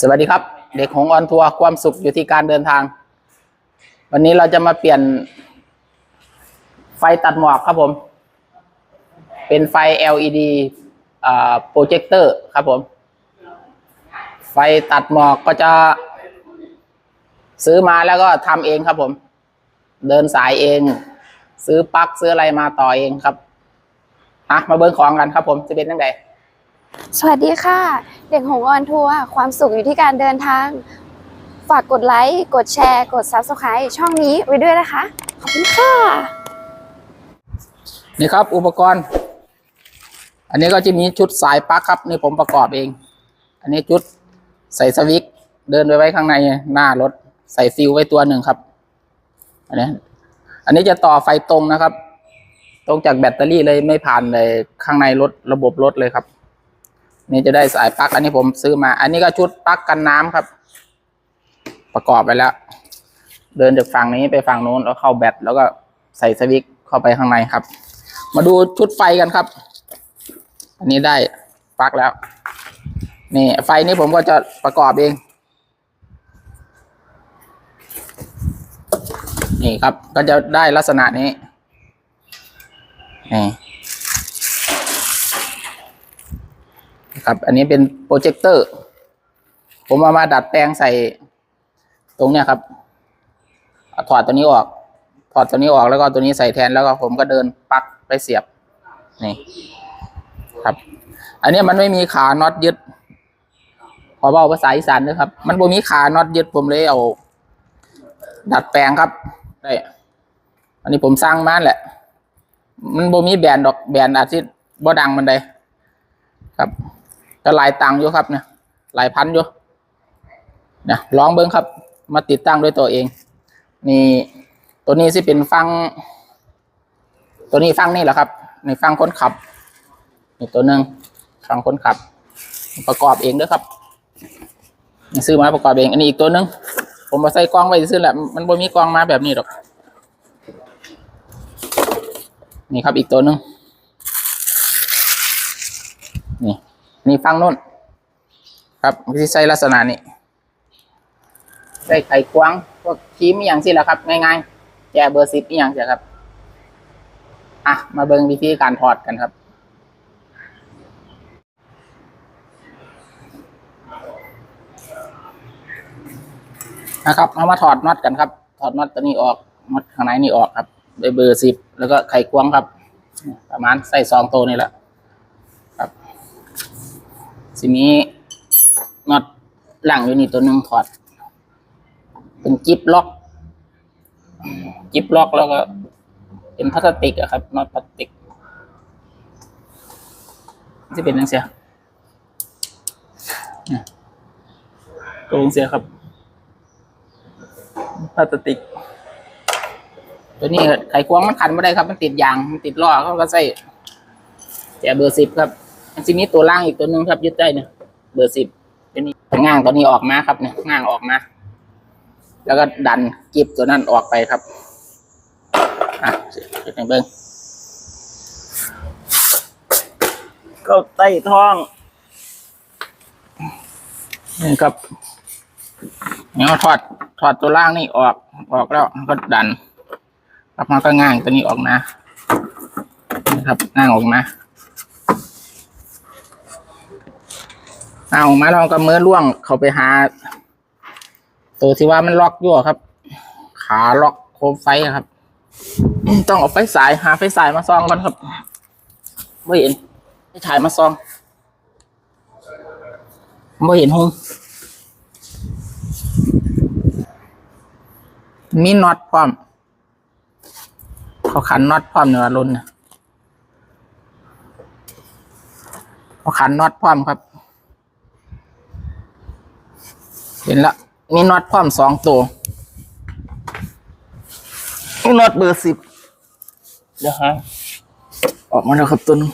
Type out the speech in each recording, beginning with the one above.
สวัสดีครับ เด็กของออนทัวร์ความสุขอยู่ที่การเดินทาง วันนี้เราจะมาเปลี่ยน ไฟตัดหมอกครับผม เป็นไฟ LED โปรเจคเตอร์ครับผม ไฟตัดหมอกก็จะ ซื้อมาแล้วก็ทำเองครับผม เดินสายเอง ซื้อปลั๊กซื้ออะไรมาต่อเองครับอะมาเบิ้งของกันครับผมจะเป็นยังไง สวัสดีค่ะ เด็กหงออนทัวร์ความสุขอยู่ที่การเดินทาง ฝากกดไลค์กดแชร์ กด Subscribe ช่องนี้ไว้ด้วยนะคะ ขอบคุณค่ะ นี่ครับอุปกรณ์ อันนี้ก็จะมีชุดสายปลั๊กครับนี่ผมประกอบเอง อันนี้ชุดใส่สวิตช์เดินไปไว้ข้างในหน้ารถใส่ฟิวไว้ตัวหนึ่งครับ อันนี้อันนี้จะต่อไฟตรงนะครับ ตรงจากแบตเตอรี่เลยไม่ผ่านเลยข้างในรถระบบรถเลยครับ นี่จะได้สายปลั๊กอันนี้ผมซื้อมา อันนี้ก็ชุดปลั๊กกันน้ำครับ ประกอบไปแล้ว เดินจากฝั่งนี้ไปฝั่งโน้นแล้วเข้าแบตแล้วก็ใส่สวิตช์เข้าไปข้างในครับ มาดูชุดไฟกันครับ อันนี้ได้ปลั๊กแล้ว นี่ไฟนี้ผมก็จะประกอบเอง นี่ครับก็จะได้ลักษณะนี้นี่ ครับ อันนี้เป็นโปรเจคเตอร์ ผมเอามาดัดแปลงใส่ตรงเนี้ยครับถอดตัวนี้ออก ถอดตัวนี้ออกแล้วก็ตัวนี้ใส่แทนแล้วก็ผมก็เดินปลั๊กไปเสียบ นี่ ครับ อันนี้มันไม่มีขาน็อตยึด ขอเบอกภาษาอีสานด้วยครับ มันบ่มีขาน็อตยึดผมเลยเอา ดัดแปลงครับได้อันนี้ผมสร้างมาแหละ มันบ่มีแบรนด์ดอกแบรนด์อาทิตย์บ่ดังมันใดครับ ก็หลายตังค์อยู่ครับเนี่ยหลายพันอยู่นี่ยลองเบิ้งครับ มาติดตั้งด้วยตัวเอง นี่ตัวนี้สิเป็นฟัง ตัวนี้ฟังนี่แหละครับในฟังคนขับนี่ตัวหนึ่งฟังคนขับ ประกอบเองด้วยครับซื้อมาประกอบเอง อันนี้อีกตัวหนึ่งผมมาใส่กล้องไว้ซื้อแหละมันบ่มีกล้องมาแบบนี้หรอก นี่ครับอีกตัวหนึ่งนี่ นี่ฟังนู่น ครับที่ใช้ลักษณะนี้ใส่ไข่ควงพวกครีมอย่างสิแหละครับ ง่ายๆแจเบอร์สิบอย่างเสียครับ อะ มาเบิ่งวิธีการถอดกันครับนะครับเอามาถอดน็อตกันครับ ถอดน็อตตัวนี้ออกน็อตข้างในนี่ออกครับด้วยเบอร์สิบแล้วก็ไขควงครับ ประมาณใส่ซองโตนี่แหละ ทีนี้น็อตหลังอยู่นี่ตัวหนึ่งถอด เป็นจิ๊บล็อกจิ๊บล็อกแล้วก็ เป็นพลาสติกอะครับน็อตพลาสติกที่เป็นยังเสียเนี่ยตัวยังเสียครับพลาสติก ตัวนี้ไขควงมันขันไม่ได้ครับ มันติดยาง มันติดล้อเขาก็ใส่แจเบอร์สิบครับ ทีนี้ตัวล่างอีกตัวหนึงครับยึดได้เนี่ยเบอร์สิบตัวนี้ง่างตัวนี้ออกมาครับเนี่ยง่างออกมา แล้วก็ดันกิบตัวนั้นออกไปครับอะเดี๋ยวเบิ้งก็ใต้ท้องนี่ครับเนี่ยถอดถอดตัวล่างนี่ออกออกแล้วก็ดันครับมันก็ง่างตัวนี้ออกนะนะครับง่างออกมา ง่ามาล้วก็มือล่วงเข้าไปหา ตัวที่ว่ามันล็อกอยู่ครับ ขาล็อกโคมไฟครับ ต้องเอาไฟสายหาไฟสายมาซองก่อนครับไม่เห็นไฟฉายมาซองไม่เห็นหงมีน็อตพร้อม เขาขันน็อตพร้อมเนื้อรุ่นน่ะเขาขันน็อตพร้อมครับ เห็นละ มีน็อตพร้อมสองตัวนี่น็อตเบอร์สิบเดี๋ยวฮะออกมาแล้วครับตัวหนึง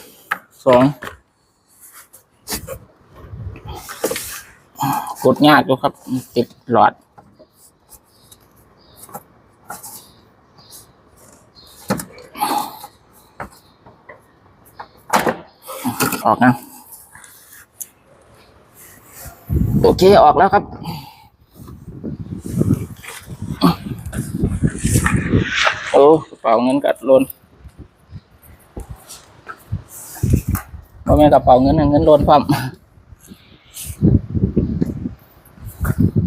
สองกดยากอยู่ครับ ติดหลอดออกนะ โอเค ออกแล้วครับ โอ้ กระเป๋าเงินกัดลนว่าไม่กระเป๋าเงินเงินลนพร้อม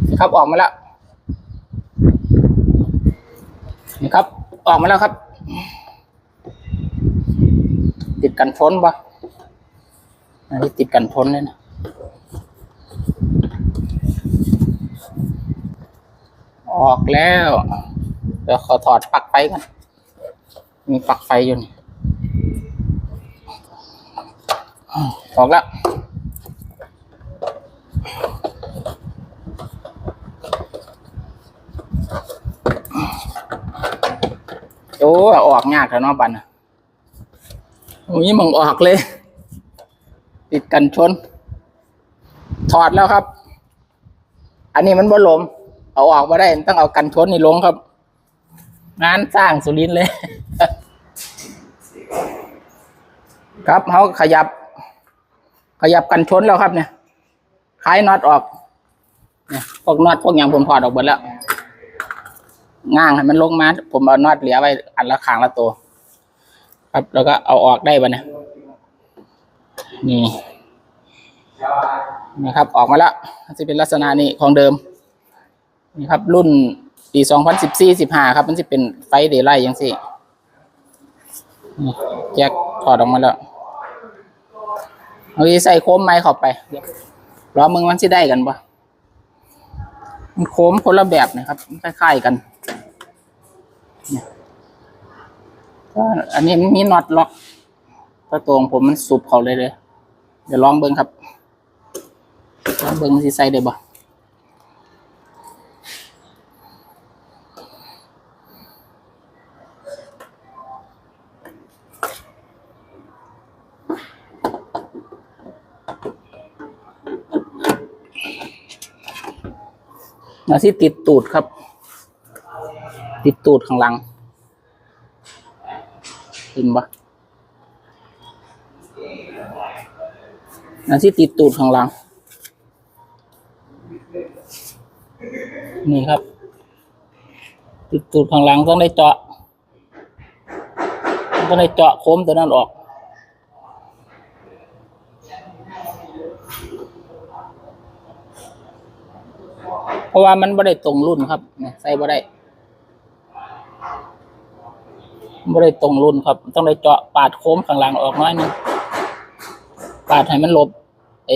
นี่ครับออกมาแล้วนี่ครับ ออกมาแล้วครับ ติดกันชนปะอันนี้ติดกันชนเลยนะออกแล้ว เดี๋ยวขอถอดปลั๊กไฟกันมีปลั๊กไฟอยู่นี่ออกแล้วโอ้ออกยากแล้วเนาะบันนะโอ้ยมึงออกเลย ติดกันชน ถอดแล้วครับ อันนี้มันบ่ลม เอาออกมาได้ ต้องเอากันชนนี่ลงครับ งานสร้างสุรินเลย ครับเขาขยับ ขยับกันชนแล้วครับเนี่ยคลายน็อตออกเนี่ยพวกน็อตพวกอย่างผมถอดออกหมดแล้วง่างให้มันลงมา ผมเอาน็อตเหลือไว้อันละขางละตัว ครับแล้วก็เอาออกได้ปะเนี่ยนี่นะครับ ออกมาแล้วจะเป็นลักษณะนี้ของเดิม นี่ครับรุ่น ปีสองพันสิบสี่สิบห้าครับ มันจะเป็นไฟเดย์ไลท์ยังสิแยกถอดออกมาแล้วเอาใส่โค้มไม้เข้าไปล้อมึงมันสิได้กันปะมันโค้มคนละแบบนะครับคล้ายๆกันเนี่ยอันนี้มันมีน็อตล็อกถ้าตรงผมมันสุบเขาเลยเลย เดี๋ยวลองเบิ้งครับลองเบิ้งสิใส่ได้บ่ มาที่ติดตูดครับ ติดตูดข้างหลังเห็นปะมาที่ติดตูดข้างหลัง นี่ครับ ติดตูดข้างหลังต้องได้เจาะ ต้องได้เจาะโค้มตัวนั้นออก ราะว่ามันไม่ได้ตรงรุ่นครับใส่ไม่ได้ไม่ได้ตรงรุ่นครับ ต้องได้เจาะปาดโค้งข้างหลังออกน้อยหนึงปาดให้มันลบไอ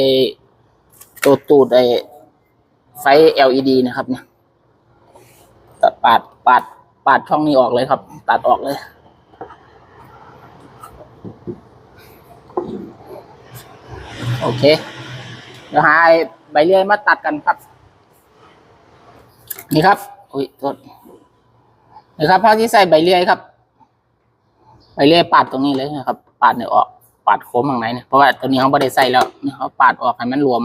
ตัวตูดไอไฟ LED นะครับเนี่ยตัดปาดปาดปาดช่องนี้ออกเลยครับ ตัดออกเลย โอเค เดี๋ยวหาไอ้ใบเลื่อยมาตัดกันครับ นี่ครับอุ้ยโทษนี่ครับพ่อที่ใส่ใบเลื่อยครับ ใบเลื่อยปาดตรงนี้เลยนะครับ ปาดเนี่ยออก ปาดโค้งข้างในเนี่ยเพราะว่าตัวนี้เขาไม่ได้ใส่แล้วนี่เขาปาดออกให้มันรวม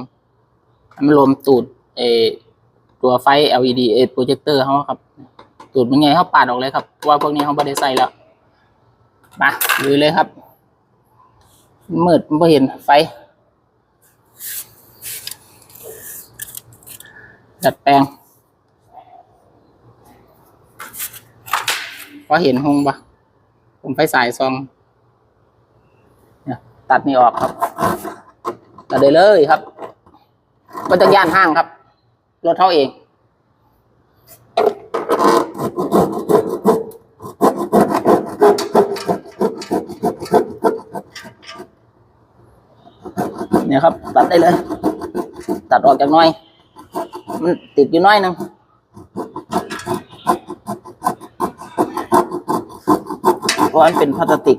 ให้มันรวมตูดเอตัวไฟ LED เอโปรเจคเตอร์เขาครับ ตูดเป็นไงเขาปาดออกเลยครับเพราะว่าพวกนี้เขาไม่ได้ใส่แล้วมาลุยเลยครับ มืดไม่เห็นไฟดัดแปลง อเห็นหงปะผมไฟสายซองเนี่ยตัดนี่ออกครับตัดได้เลยครับก็จะย่านห้างครับ รถเท่าเอง เนี่ยครับ ตัดได้เลย ตัดออกจากน้อย มันติดอยู่น้อยนึง เพราะมันเป็นพลาสติก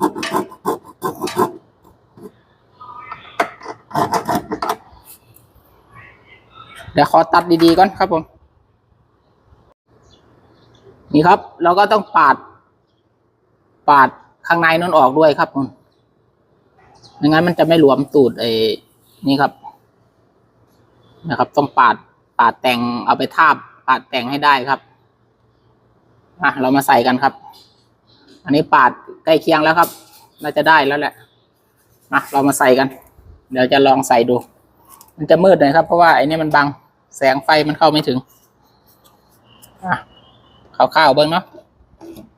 เดี๋ยวขอตัดดีๆก่อนครับผม นี่ครับ เราก็ต้องปาด ปาดข้างในนั้นออกด้วยครับผมไม่งั้นมันจะไม่หลวมตูดไอ้นี่ครับ นะครับ ต้องปาดปาดแต่งเอาไปทาบปาดแต่งให้ได้ครับอะเรามาใส่กันครับ อันนี้ปาดใกล้เคียงแล้วครับ น่าจะได้แล้วแหละมาเรามาใส่กัน เดี๋ยวจะลองใส่ดู มันจะมืดหน่อยครับ เพราะว่าไอ้นี่มันบัง แสงไฟมันเข้าไม่ถึง อะข้าวๆเบิ้งเนาะ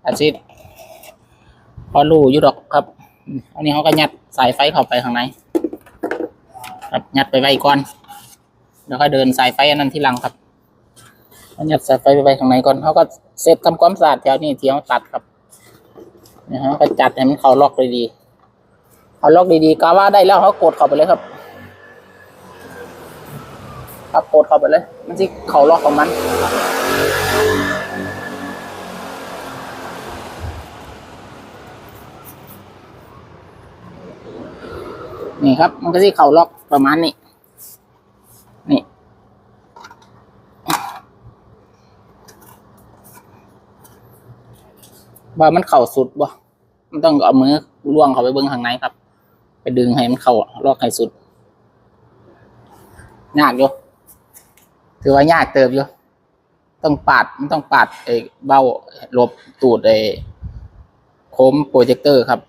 อาซิดพอรู้อยู่ดอกครับ อันนี้เขาก็ยัดสายไฟเข้าไปข้างใน ครับยัดไปไว้ก่อน แล้วก็เดินสายไฟอันนั้นที่หลังครับยัดสายไฟไปไว้ข้างในก่อนเขาก็เสร็จทำความสะอาดแถวนี้เที่เขาตัดครับ นะฮะก็จัดให้มันเข้าล็อกดีๆเขาล็อกดีๆกาว่าได้แล้วเขากดเข้าไปเลยครับครับกดเข้าไปเลย มันจะเข้าล็อกของมันนี่ครับ มันก็จะเข่าล็อกประมาณนี้ ว่ามันเข่าสุดบ่มันต้องเอามือล่วงเข้าไปเบิ้งข้างในครับ ไปดึงให้มันเข่าลอกให้สุด ยากอยู่ถือว่ายากเติบอยู่ต้องปาดมันต้องปาดไอ้เบ้าหลบตูดไอ้โคมโปรเจคเตอร์ครับ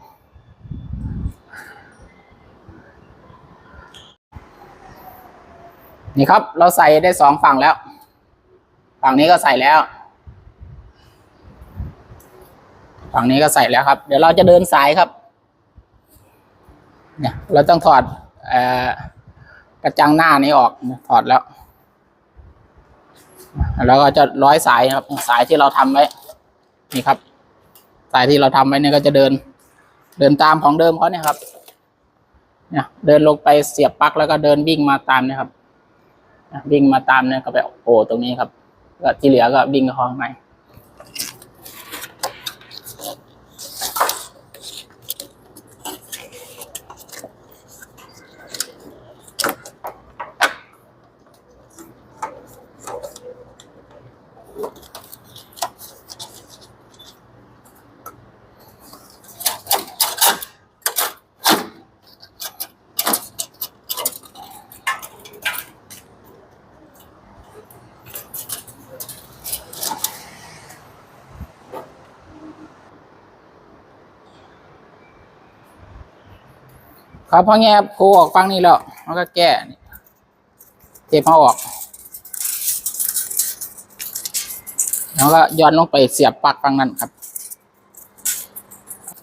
นี่ครับ เราใส่ได้สองฝั่งแล้ว ฝั่งนี้ก็ใส่แล้ว ฝั่งนี้ก็ใส่แล้วครับ เดี๋ยวเราจะเดินสายครับ เนี่ย เราต้องถอดอกระจังหน้านี้ออกถอดแล้ว แล้วก็จะร้อยสายครับ สายที่เราทำไว้ นี่ครับ สายที่เราทำไว้เนี่ยก็จะเดิน เดินตามของเดิมเขาเนี่ยครับ เนี่ย เดินลงไปเสียบปลั๊กแล้วก็เดินวิ่งมาตามนะครับวิ่งมาตามเนี่ยก็ไปโอ้ตรงนี้ครับ ก็ที่เหลือก็วิ่งเข้าข้างใน ครับพอแงบครูออกฟังนี่แล้วมันก็แก่เทปเขาออก แล้วก็ย้อนลงไปเสียบปลั๊กฟังนั้นครับ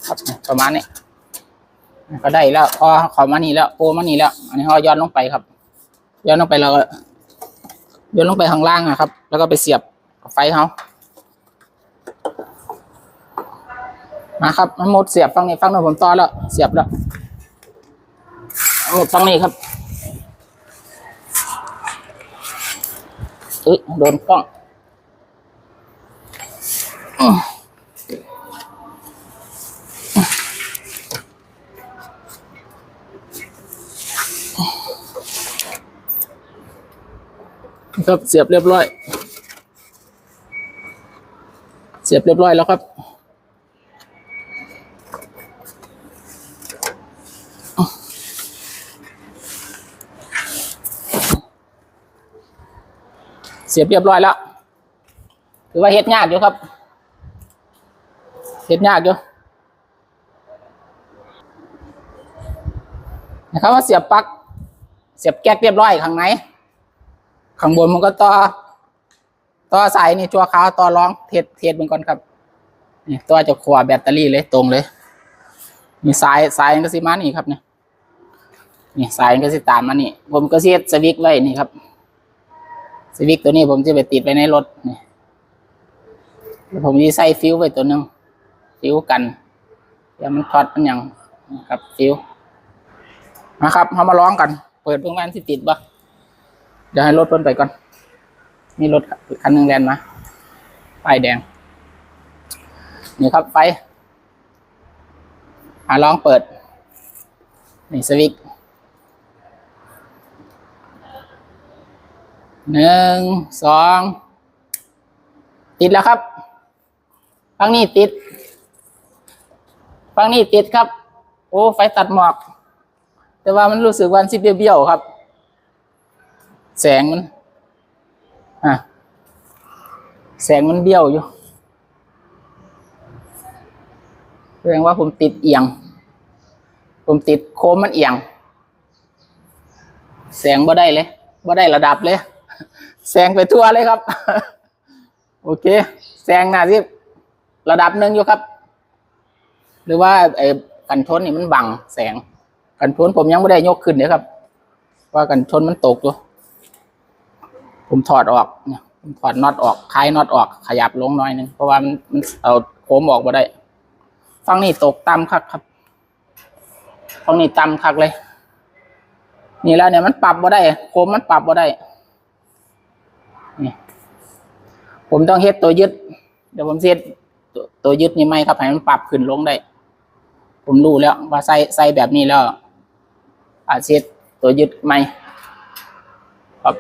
ครับประมาณนี้ก็ได้แล้วพอขามานี่แล้วโอมานี่แล้ว อันนี้เขาย้อนลงไปครับ ย้อนลงไปเราก็ย้อนลงไปข้างล่างนะครับ แล้วก็ไปเสียบไฟเขามาครับมันหมดเสียบฟังนี้ฟังนู้นผมต่อแล้ว เสียบแล้ว หมดฟังนี้ครับเอ้ยโดนกล้องครับเสียบเรียบร้อย เสียบเรียบร้อยแล้วครับ เสียบเรียบร้อยแล้วถือว่าเฮ็ดยากอยู่ครับเฮ็ดยากอยู่นะครับว่าเสียบปลั๊กเสียบแก๊กเรียบร้อยข้างในข้างบนมันก็ต่อต่อสายนี่จัวขาวต่อรองเทสเทสมันก่อนครับนี่ตัวจะขวาแบตเตอรี่เลยตรงเลยนี่สายสายก็สิมานี่ครับเนี่ยนี่สายก็สิตามมานี่ ผมก็เสียสวิตช์ไว้นี่ครับ สวิกตัวนี้ผมจะไปติดไว้ในรถนี่แล้วผมจะใส่ฟิวไว้ตัวหนึ่งฟิวกันเดี๋ยวมันทอดมันยังนะครับฟิวนะครับเรามาลองกัน เปิดเพิ่งแว่นที่ติดบ่เดี๋ยวให้รถเพิ่นไปก่อนมีรถคันหนึ่งแลนมาป้ายแดง นี่ครับไฟอ่าลองเปิด นี่สวิก หนึ่งสองติดแล้วครับฝั่งนี้ติดฝั่งนี้ติดครับ โอ้ไฟตัดหมอก แต่ว่ามันรู้สึกวันสิเบี้ยวๆครับ แสงมันอะแสงมันเบี้ยวอยู่แสดงว่าผมติดเอียง ผมติดโค้งมันเอียง แสงบ่ได้เลยบ่ได้ระดับเลย แสงไปทั่วเลยครับ โอเคแสงน่าที่ระดับหนึ่งอยู่ครับ หรือว่าไอ้กันชนนี่มันบังแสง กันชนผมยังไม่ได้ยกขึ้นเลยครับ ว่ากันชนมันตกอยู่ผมถอดออกเนี่ยผมถอดน็อตออกคลายน็อตออกขยับลงหน่อยนึงเพราะว่ามันมันเอาโค้มออกมาได้ฟังนี่ตกต่ำคักครับฟังนี่ต่ำคักเลย นี่แล้วเนี่ยมันปรับบ่ได้ โค้มมันปรับบ่ได้ นี่ ผมต้องเฮ็ดตัวยึด เดี๋ยวผมเฮ็ดตัวตัวยึดนี่ไหมครับให้มันปรับขึ้นลงได้ ผมรู้แล้ว ว่าใส่ใส่แบบนี้แล้ว อาจเฮ็ดตัวยึดไหมครับ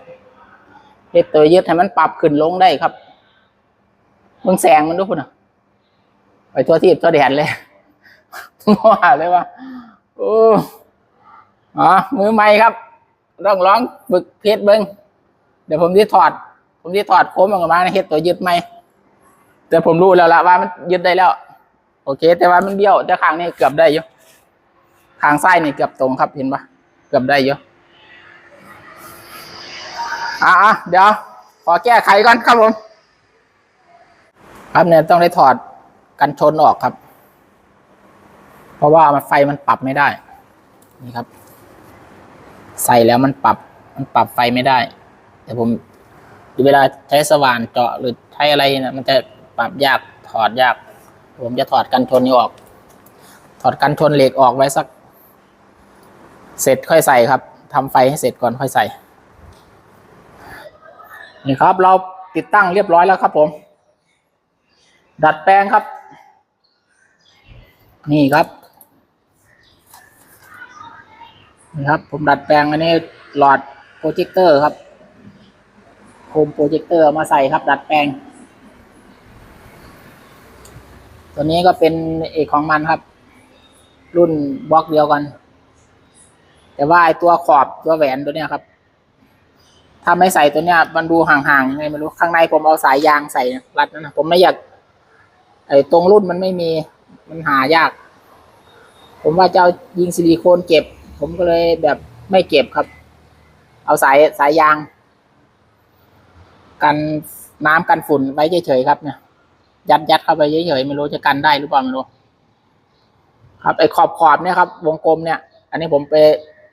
เฮ็ดตัวยึดให้มันปรับขึ้นลงได้ครับมึงแสงมันดูพุ่นอะไปทั่วที่ทั่วแดนเลยว่าเลยว่าโอ้อ๋อมือใหม่ครับ ต้องร้องฝึกเพชรเบิ้งเดี๋ยวผมที่ถอด ผมที่ถอดโค้มออกมาเฮ็ดตัวยึดใหมแต่ผมรู้แล้วละว่ามันยึดได้แล้ว โอเค แต่ว่ามันเบี้ยวแต่ข้างนี้เกือบได้อยู่ข้างซ้ายนี่เกือบตรงครับเห็นปะเกือบได้อยู่อะเดี๋ยวขอแก้ไขก่อนครับผม ครับเนี่ยต้องได้ถอดกันชนออกครับ เพราะว่ามันไฟมันปรับไม่ได้ นี่ครับ ใส่แล้วมันปรับ มันปรับไฟไม่ได้ แต่ผม เวลาใช้สว่านเจาะหรือใช้อะไรนะมันจะปรับยากถอดยาก ผมจะถอดกันชนนี้ออก ถอดกันชนเหล็กออกไว้สัก เสร็จค่อยใส่ครับทำไฟให้เสร็จก่อนค่อยใส่ นี่ครับ เราติดตั้งเรียบร้อยแล้วครับผม ดัดแปลงครับ นี่ครับนี่ครับ ผมดัดแปลงอันนี้หลอดโปรเจคเตอร์ครับ คมโปรเจคเตอร์มาใส่ครับ ดัดแปลง ตัวนี้ก็เป็นเอกของมันครับ รุ่นบล็อกเดียวกัน แต่ว่าไอตัวขอบตัวแหวนตัวเนี้ยครับ ถ้าไม่ใส่ตัวเนี้ย มันดูห่างๆไงไม่รู้ข้างในผมเอาสายยางใส่รัดนั่นนะผมไม่อยากไอตรงรุ่นมันไม่มีมันหายาก ผมว่าจะเอายิงซิลิโคนเก็บ ผมก็เลยแบบไม่เก็บครับ เอาสายสายยาง กันน้ำกันฝุ่นไว้เฉยๆครับเนี่ยยัดยัดเข้าไปเฉยๆไม่รู้จะกันได้หรือเปล่าไม่รู้ครับไอ้ขอบขอบเนี่ยครับ วงกลมเนี่ย อันนี้ผมไป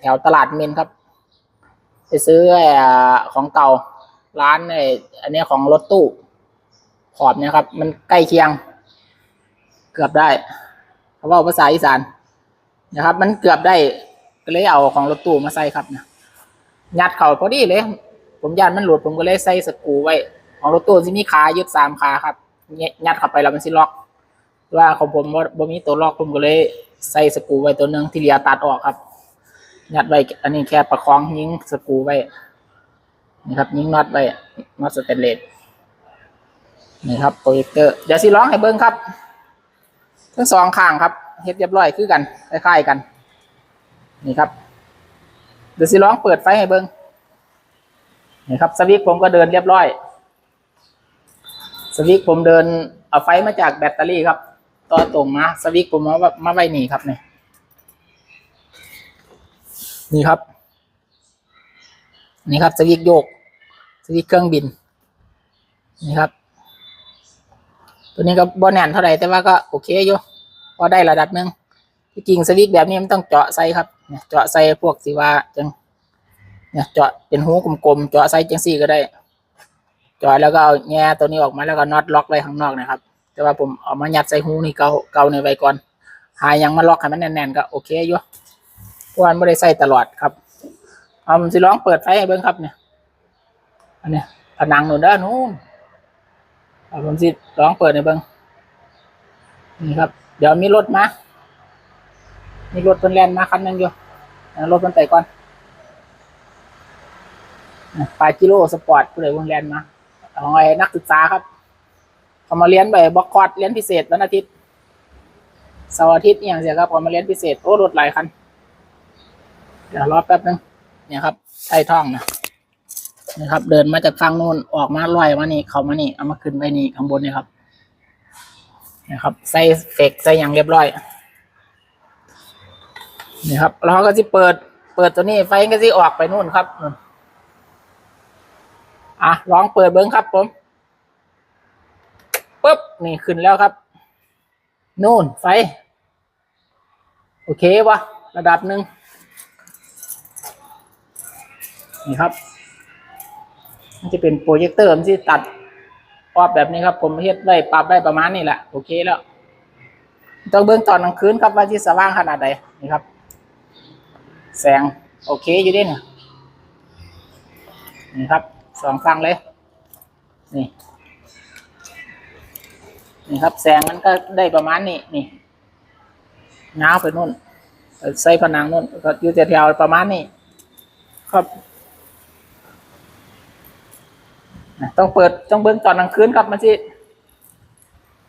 แถวตลาดมินครับ ไปซื้อไอ้ของเก่าร้านไอ้อันนี้ของรถตู้ ขอบเนี่ยครับ มันใกล้เคียง เกือบได้เขาว่าภาษาอีสานนะครับ มันเกือบได้ก็เลยเอาของรถตู้มาใส่ครับนะยัดเข่าพอดีเลย ผมยันมันหลุดผมก็เลยใส่สกูไว้ ของรถตู้ที่มีขายึดสามขาครับยัดเข้าไปแล้วมันสิล็อก ว่าของผมว่าบ่มีตัวล็อกผมก็เลยใส่สกูไว้ตัวหนึ่งที่เหลือตัดออกครับยัดไว้ อันนี้แค่ประคองยิงสกูไว้นี่ครับยิงน็อตไว้น็อตสเตนเลสนี่ครับโปรเจคเตอร์เดี๋ยวสิร้องให้เบิ้งครับ ทั้งสองข้างครับเฮ็ดเรียบร้อยคือกันคล้ายๆกัน นี่ครับ เดี๋ยวสิร้องเปิดไฟให้เบิ้ง นี่ครับสวิตช์ผมก็เดินเรียบร้อย สวิตช์ผมเดินเอาไฟมาจากแบตเตอรี่ครับต่อตรงมาสวิตช์ผมมามาไว้นี่ครับเนี่ยนี่ครับ นี่ครับสวิตช์โยก สวิตช์เครื่องบิน นี่ครับ ตัวนี้ก็บ่แน่นเท่าไหร่แต่ว่าก็โอเคอยู่พอได้ระดับหนึ่งที่จริงสวิตช์แบบนี้มันต้องเจาะใส่ครับเจาะใส่พวกสิว่าจัง เนี่ยเจาะเป็นหูกลมๆเจาะใส่จังซี่ก็ได้ เจาะแล้วก็เอาแง่ตัวนี้ออกมาแล้วก็น็อตล็อกไว้ข้างนอกนะครับ แต่ว่าผมเอามายัดใส่หูนี่เกาเกาในไว้ก่อน หายังมาล็อกให้มันแน่นๆก็โอเคอยู่เพราะวันไม่ได้ใส่ตลอดครับ เอาผมสิลองเปิดไฟให้เบิ่งครับเนี่ยอันเนี้ยผนังหนูเด้านนู้นเอาผมสิลองเปิดในอยเบิ้งนี่ครับ เดี๋ยวมีรถมามีรถเป็นแลนมาคันนึงอยู่รถมันไปก่อน ปายกิโลสปอร์ตผู้ใดวงแลนมาของไอ้นักศึกษาครับเขามาเรียนไปบล็อกคอร์ดเรียนพิเศษวันอาทิตย์เสาร์อาทิตย์อย่างเสียครับเขามาเรียนพิเศษโอ้รถหลายคันเดี๋ยวรอแป๊บนึงเนี่ยครับใต้ท้องนะนะครับ เดินมาจากฝั่งนู้นออกมาลอยมานี่เขามานี่เอามาขึ้นไปนี่ข้างบนนี่ครับนะครับใส่เฟกใส่อย่างเรียบร้อยนี่ครับล้วเขาก็จะเปิด เปิดตัวนี้ไฟก็สิออกไปนู่นครับ อะลองเปิดเบิ้งครับผมปุ๊บนี่ขึ้นแล้วครับ นู่นไฟ โอเควะระดับหนึ่งนี่ครับ มันจะเป็นโปรเจคเตอร์มันที่ตัดออกแบบนี้ครับ ผมเฮ็ดได้ปรับได้ประมาณนี้แหละ โอเคแล้วต้องเบื้องตอนกลางคืนครับว่าที่สว่างขนาดใดนี่ครับ แสง โอเคอยู่ด้เนี่ยนี่ครับ สองฟังเลย นี่ นี่ครับแสงมันก็ได้ประมาณนี้นี่ง้าวไปนู่นใส่ผนังนู่นก็อยู่แถวๆประมาณนี้ครับอะต้องเปิดต้องเบิ้งตอนกลางคืนครับมันสิ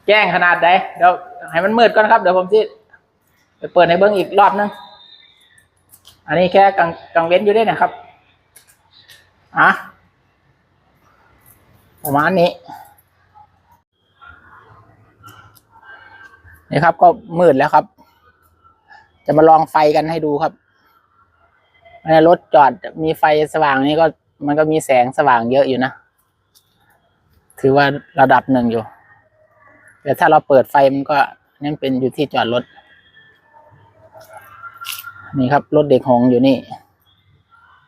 แจ้งขนาดใดเดี๋ยวให้มันมืดก่อนครับเดี๋ยวผมสิไปเปิดในเบิ้งอีกรอบนึงอันนี้แค่กลางกลางเว้นอยู่ได้นะครับอะ ประมาณนี้นี่ครับ ก็มืดแล้วครับ จะมาลองไฟกันให้ดูครับในรถจอดมีไฟสว่างนี่ก็มันก็มีแสงสว่างเยอะอยู่นะ ถือว่าระดับหนึ่งอยู่ แต่ถ้าเราเปิดไฟมันก็นั่นเป็นอยู่ที่จอดรถ นี่ครับ รถเด็กหงอยู่นี่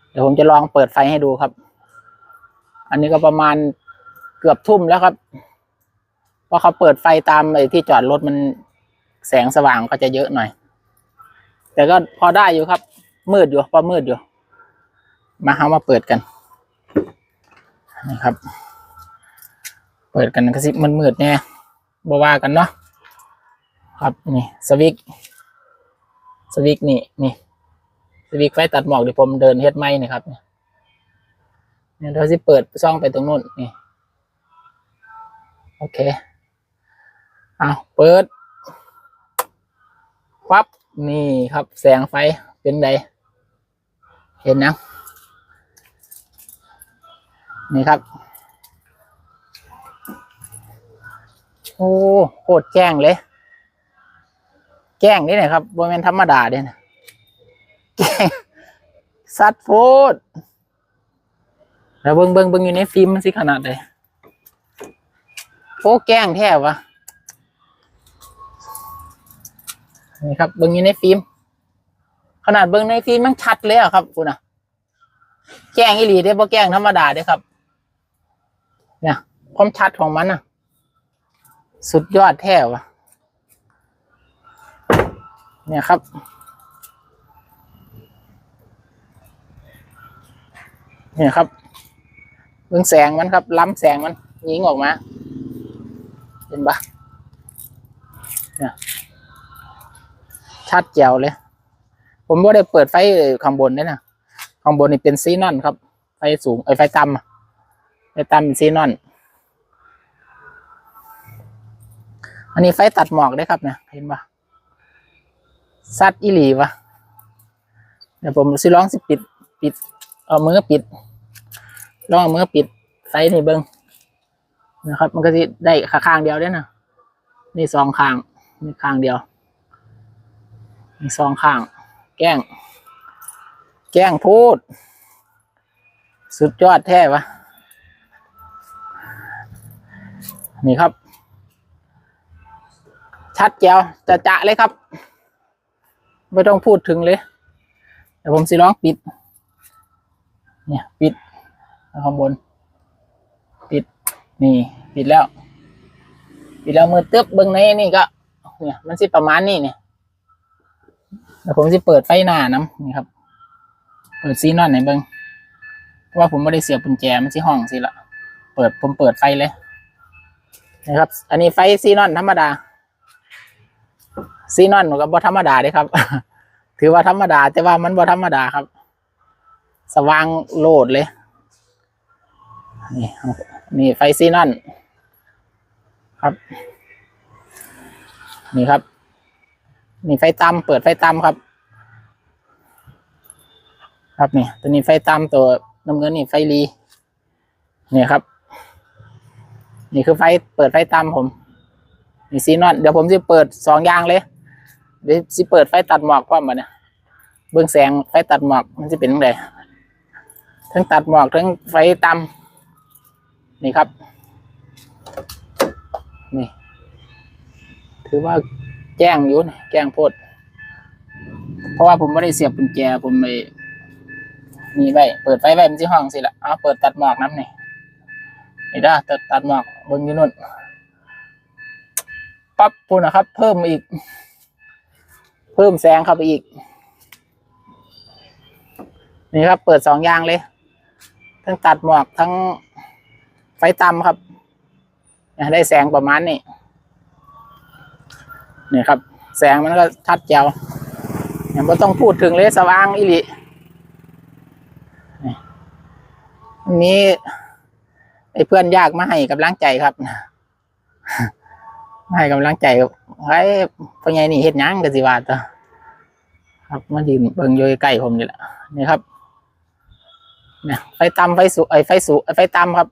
เดี๋ยวผมจะลองเปิดไฟให้ดูครับ อันนี้ก็ประมาณ กือบทุ่มแล้วครับเพราะเขาเปิดไฟตามไอ้ที่จอดรถมันแสงสว่างก็จะเยอะหน่อย แต่ก็พอได้อยู่ครับ มืดอยู่พอมืดอยู่ มาเอามาเปิดกันนี่ครับ เปิดกันก็สิมันมืดๆเนี่ยบว่ากันเนาะครับนี่สวิกสวิกนี่นี่สวิกไฟตัดหมอกเดี๋ยวผมเดินเฮ็ดไม้นี่ครับเนี่ยเนี่ยเราสิเปิดช่องไปตรงนู้นนี่ เคเอาเปิดปั๊บนี่ครับแสงไฟเป็นไดเห็นนะนี่ครับ โอ้โคตรแจ้งเลย แจ้งนี่นะครับบนเป็นธรรมดาเด้นะแจ้งสัตว์โฟดแล้วเบิ้งเบิ้งเบิ้งอยู่ในฟิล์มมันสิขนาดไหน โอ้แกล้งแท้วะนี่ครับเบิ้งอยู่ในฟิล์มขนาดเบิ้งในฟิล์มมันชัดเลยอะครับคุณอะแกล้งอีหลีเด้บ่แกล้งธรรมดาเด้ครับ เนี่ยความชัดของมันอะสุดยอดแท้วะเนี่ยครับเนี่ยครับเบื้องแสงมันครับ ล้ำแสงมันยิงออกมา ห็นปะเนี่ยชัดแจ๋วเลย ผมไม่ได้เปิดไฟข้างบนด้วยนะข้างบนนี่เป็นซีนอนครับ ไฟสูงไอไฟต่ำไฟต่ำเป็นซีนอน อันนี้ไฟตัดหมอกได้ครับเนี่ยเห็นปะซัดอีหลีวะเดี๋ยวผมสิลองสิปิด ปิด เอามือปิดลองเอามือปิดไซส์นี่เบิ้ง นะครับ มันก็จะได้ขาข้างเดียวได้นะนี่สองข้างนี่ข้างเดียวนี่สองข้าง แกล้ง แกล้งพูด สุดยอดแท้วะนี่ครับ ชัดแจ๋วจะจะเลยครับ ไม่ต้องพูดถึงเลยเดี๋ยวผมสิลองปิด เนี่ย ปิดข้างบน นี่ปิดแล้วปิดแล้วมือตึ๊บเบิ้งในนี่ก็เนี่ยมันสิประมาณนี้เนี่ยเดี๋ยวผมสิเปิดไฟหน้าน้ำนี่ครับเปิดซีนอนไหนเบิ้งเพราะว่าผมไม่ได้เสียบกุญแจมันสิห้องสิละเปิดผมเปิดไฟเลยนะครับ อันนี้ไฟซีนอนธรรมดาซีนอนก็บ่ธรรมดาเด้ครับ ถือว่าธรรมดา แต่ว่ามันบ่ธรรมดาครับ สว่างโลดเลยนี่ นี่ไฟซีนอนครับ นี่ครับ นี่ไฟต่ำเปิดไฟต่ำครับ ครับนี่ตัวนี้ไฟต่ำตัวน้ำเงินนี่ไฟรีนี่ครับ นี่คือไฟเปิดไฟต่ำผมนี่ซีนอนเดี๋ยวผมจะเปิดสองอย่างเลยเดี๋ยวสิเปิดไฟตัดหมอกพร้อมมาเนี่ยเบื้องแสงไฟตัดหมอกมันจะเป็นยังไงทั้งตัดหมอกทั้งไฟต่ำ นี่ครับ นี่ ถือว่าแจ้งอยู่นะแจ้งโพด เพราะว่าผมไม่ได้เสียบกุญแจ ผมไปนี่ไว้ เปิดไฟไว้มันที่ห้องสิละเอาเปิดตัดหมอกน้ำนี่นี่ด้ตัดตัดหมอกบนยูนู่นปั๊บพูนนะครับ เพิ่มอีก เพิ่มแสงเข้าไปอีก นี่ครับ เปิดสองอย่างเลย ทั้งตัดหมอกทั้ง ต่ำครับได้แสงประมาณนี้นี่ครับ แสงมันก็ชัดเจ๋วยังไม่ต้องพูดถึงเลยสว่างอิลินี่อันนี้ไอ้เพื่อนยากมาให้กำลังใจครับมาให้กำลังใจครับไอ้พ่อใหญ่นี่เฮ็ดยังกันสิวาตัวครับมายืนเบิ่งอยู่ใกล้ผมนี่แหละนี่ครับเนี่ยไฟต่ำไฟสูไอ้ไฟสูไอ้ไฟต่ำครับ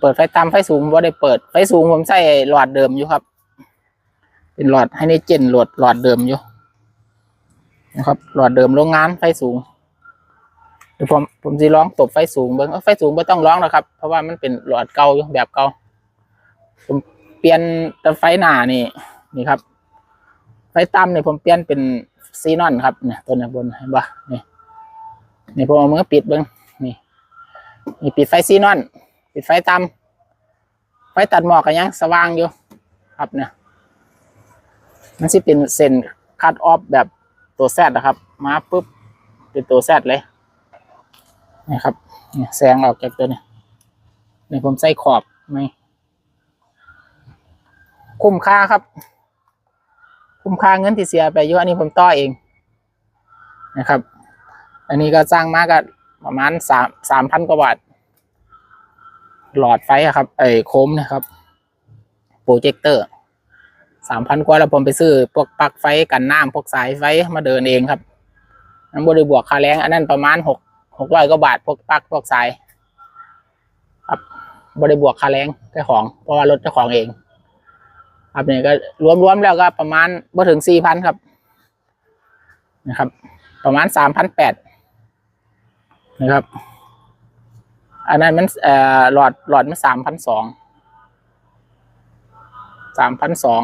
เปิดไฟต่ำไฟสูงว่าได้เปิดไฟสูงผมใส่หลอดเดิมอยู่ครับ เป็นหลอดให้ในเจนหลอดหลอดเดิมอยู่นะครับ หลอดเดิมโรงงานไฟสูงเดี๋ยวผมผมจะร้องตบไฟสูงเบิ้งไฟสูงไม่ต้องร้องหรอกครับ เพราะว่ามันเป็นหลอดเก่าอยู่แบบเก่าผมเปลี่ยนแต่ไฟหน้านี่นี่ครับ ไฟต่ำนี่ยผมเปลี่ยนเป็นซีนอนครับเนี่ยตัวนี้บนเห็นปะนี่นี่ผมเอามือปิดเบิ้งนี่นี่ปิดไฟซีนอน ปิดไฟต่ำไฟตัดหมอกกันยังสว่างอยู่ครับเนี่ยมันสิเป็นเส้นคัดออฟแบบตัวแซดนะครับ มาปุ๊บเป็นตัวแซดเลยนี่ครับนี่แสงออกจากตัวนี้นี่ผมใส่ขอบไม่คุ้มค่าครับ คุ้มค่าเงินที่เสียไปเยอะอันนี้ผมต่อเองนะครับ อันนี้ก็สร้างมาก็ประมาณสามสามพันกว่าบาท หลอดไฟครับไอ้โคมนะครับโปรเจคเตอร์สามพันกว่าแล้วผมไปซื้อพวกปลั๊กไฟกันน้ำพวกสายไฟมาเดินเองครับนั้นบริบวกค่าแรงอันนั้นประมาณหกหกร้อยกว่าบาทพวกปลั๊กพวกสายครับบริบวกค่าแรงเจ้าของ เพราะว่ารถเจ้าของเอง ครับเนี่ยก็รวมๆแล้วก็ประมาณบ่ถึงสี่พันครับนะครับ ประมาณสามพันแปดนะครับ อันนั้นมันเอ่อหลอดหลอดมันสามพันสองสามพันสอง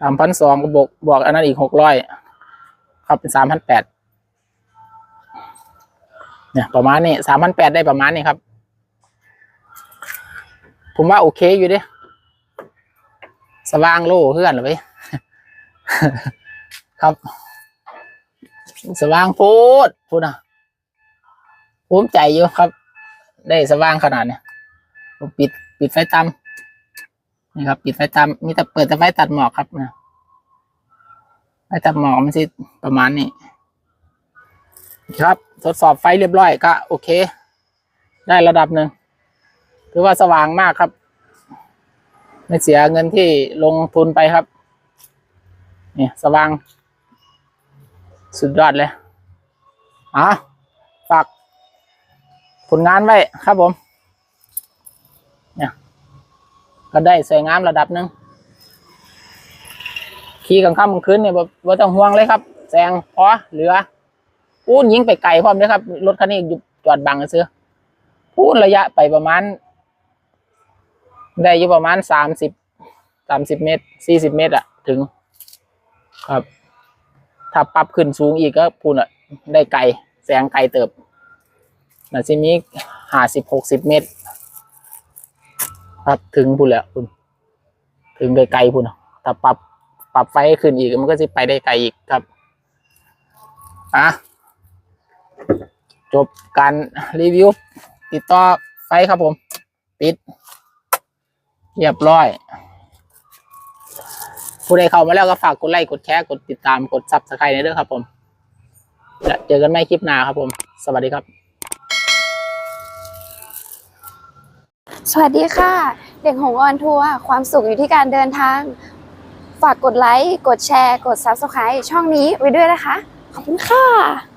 สามพันสองก็บวกบวกอันนั้นอีกหกร้อยครับเป็นสามพันแปดเนี่ยประมาณนี้สามพันแปดได้ประมาณนี้ครับ ผมว่าโอเคอยู่เดิสว่างโล่เพื่อนเหรอไปครับ สว่างโพดพูดนะภูมิใจอยู่ครับ ได้สว่างขนาดเนี้ยผมปิดปิดไฟต่ำนี่ครับ ปิดไฟต่ำมีแต่เปิดแต่ไฟตัดหมอกครับนะไฟตัดหมอกมันสิประมาณนี้ครับทดสอบไฟเรียบร้อยก็โอเค ได้ระดับหนึ่งถือว่าสว่างมากครับ ไม่เสียเงินที่ลงทุนไปครับเนี่ยสว่าง สุดยอดเลยอะฝา ลงานไว้ครับผมเนี่ยก็ได้สวยงามระดับหนึ่งขี่กลางค่ำกลางคืนเนี่ยบ่าต้องห่วงเลยครับแซงพอเหลือพูนยิงไปไกลพร้อมเลยครับ รถคันนี้อยู่จอดบังซื้อพูนระยะไปประมาณ ได้อยู่ประมาณสามสิบสามสิบเมตรสี่สิบเมตรอะถึง ครับ ถ้าปรับขึ้นสูงอีกก็พูนอะได้ไกลแสงไกลเติบ น่าจะมีห้าสิบหกสิบเมตร ครับถึงพูนแล้วคุณถึงไกลๆพูนถ้าปรับปรับไฟขึ้นอีกมันก็จะไปได้ไกลอีกครับอะจบการรีวิว ติดต่อไฟครับผม ติด เรียบร้อย ผู้ใดเข้ามาแล้วก็ฝากกดไลค์กดแชร์กดติดตามกดซับสไครต์ในเด้องครับผม และเจอกันใหม่คลิปหน้าครับผม สวัสดีครับ สวัสดีค่ะ เด็กหงออนทัวร์ความสุขอยู่ที่การเดินทาง ฝากกดไลค์ กดแชร์ กด Subscribe ช่องนี้ไว้ด้วยนะคะ ขอบคุณค่ะ